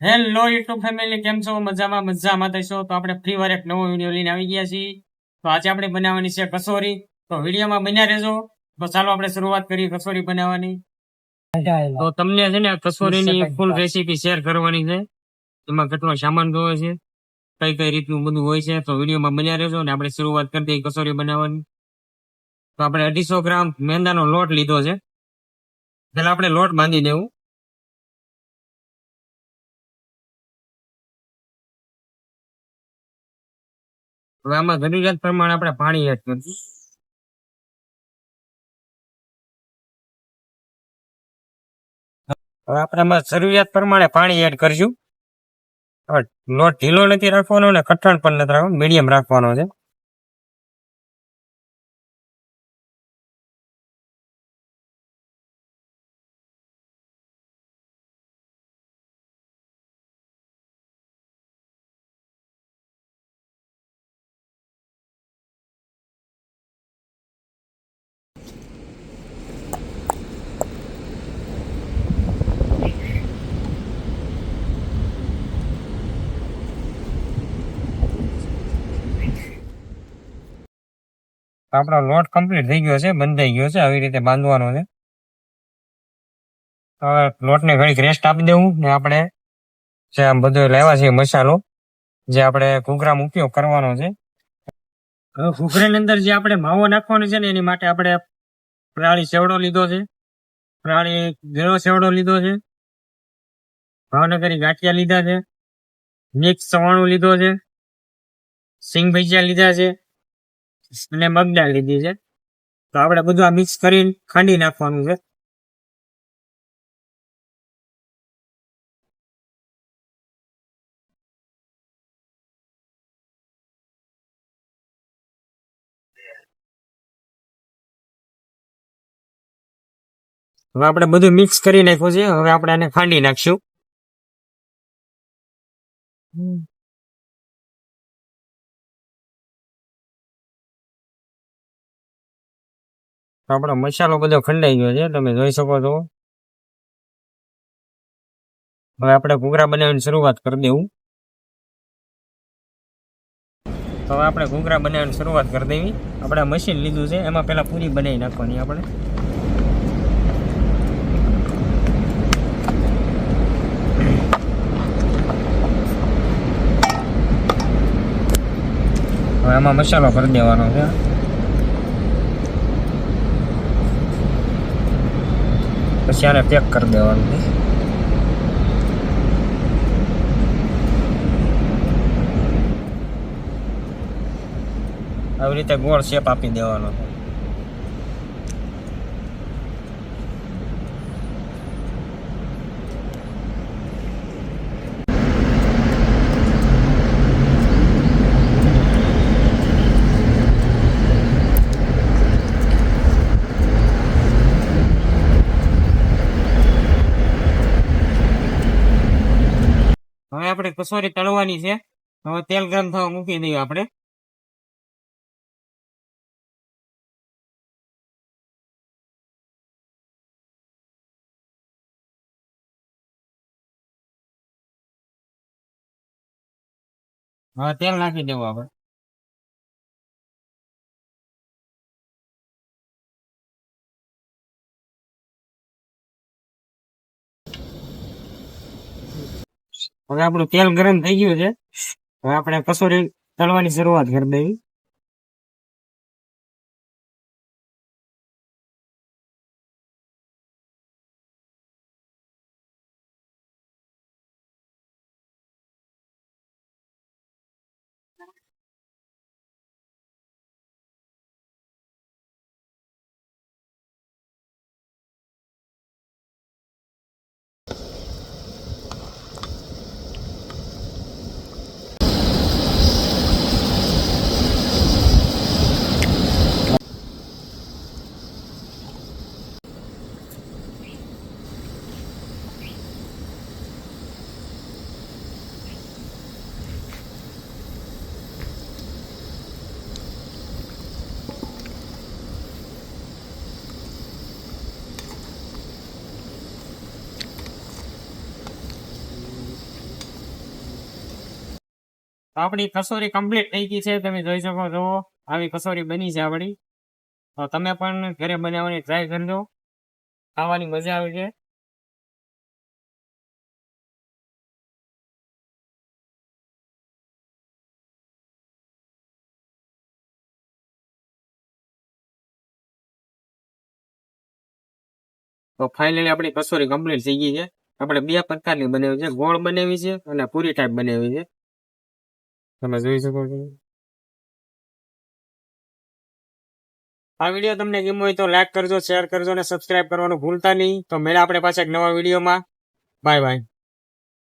Hello YouTube family કેમ છો? મજામાં મજામાં. થઈશો તો આપણે ફ્રી વાર એક નવો વીડિયો લઈને આવી ગયા છીએ. તો આજે આપણે બનાવવાની છે કસોરી. તો વિડીયોમાં બન્યા રહેજો. તો ચાલો આપણે શરૂઆત કરીએ કસોરી બનાવવાની. તો તમને છે ને કસોરીની ફૂલ રેસીપી શેર કરવાની છે. એમાં કેટલો સામાન જોવે છે કઈ કઈ રીતનું બધું હોય છે. તો વિડીયોમાં બન્યા રહેજો ને આપણે શરૂઆત કરી દઈએ કસોરી બનાવવાની. તો આપણે અઢીસો ગ્રામ મેંદાનો લોટ લીધો છે. પેલા આપણે લોટ બાંધી દેવું. હવે આમાં જરૂરિયાત પ્રમાણે આપણે પાણી એડ કરીશું. હવે આપણે આમાં જરૂરિયાત પ્રમાણે પાણી એડ કરીશું. લોટ ઢીલો નથી રાખવાનો અને કઠણ પણ નથી રાખવાનો, મીડિયમ રાખવાનો છે. આપણો લોટ કમ્પ્લીટ થઈ ગયો છે, બંધાઈ ગયો છે, આવી રીતે બાંધવાનો છે. હવે લોટને ઘડીક રેસ્ટ આપી દેવું ને આપણે જે આમ બધો લેવા છે મસાલો, જે આપણે ઘૂઘરામાં ઉપયોગ કરવાનો છે. હવે ઘૂઘરાની અંદર જે આપણે માવો નાખવાનો છે ને, એની માટે આપણે પ્રાળી સેવડો લીધો છે. પ્રાળી ગેળો સેવડો લીધો છે. ભાવનગરી ગાંઠિયા લીધા છે. મિક્સ ચવાણું લીધો છે. સિંગ ભજીયા લીધા છે. અને મગદાળ લીધી છે. તો આપણે બધું આ મિક્સ કરીને ખાંડી નાખવાનું છે. હવે આપણે બધું મિક્સ કરી નાખ્યું છે. હવે આપણે આને ખાંડી નાખશું. આપણો મસાલો બધો ખંડાઈ ગયો છે, તમે જોઈ શકો છો. હવે આપણે ઘૂઘરા બનાવવાની શરૂઆત કરી દેવું. તો હવે આપણે ઘૂઘરા બનાવવાની શરૂઆત કરી દેવી. આપણે મશીન લીધું છે, એમાં પહેલા પૂરી બનાવી નાખવાની આપણે હવે એમાં મસાલો કરી દેવાનો છે. પછી આને પેક કરી દેવાનું આવી રીતે ગોળ શેપ આપી દેવાનો છે હવે આપણે કસોરી તળવાની છે. હવે તેલ ગરમ થવા મૂકી દઈએ આપણે. હવે તેલ નાખી દેવું આપણે. હવે આપણું તેલ ગરમ થઈ ગયું છે. હવે આપણે કસોરી તળવાની શરૂઆત કરી દઈએ. આપણી કસોરી કમ્પ્લીટ થઈ ગઈ છે. તમે જોઈ શકો છો, આવી કસોરી બની છે આપણી. તો તમે પણ ઘરે બનાવવાની ટ્રાય કરજો. ખાવાની મજા આવે છે. તો ફાઇનલી આપણી કસોરી કમ્પ્લીટ થઈ ગઈ છે. આપણે બે પ્રકારની બનાવી છે. ગોળ બનાવી છે અને પૂરી ટાઈપ બનાવી છે. તમે જોઈ શકો છો. આ વીડિયો તમને ગમ્યો હોય તો લાઈક કરજો શેર કરજો અને સબસ્ક્રાઇબ કરવાનું ભૂલતા નહીં. તો મળ્યા આપણે પાછા એક નવા વિડીયોમાં. Bye bye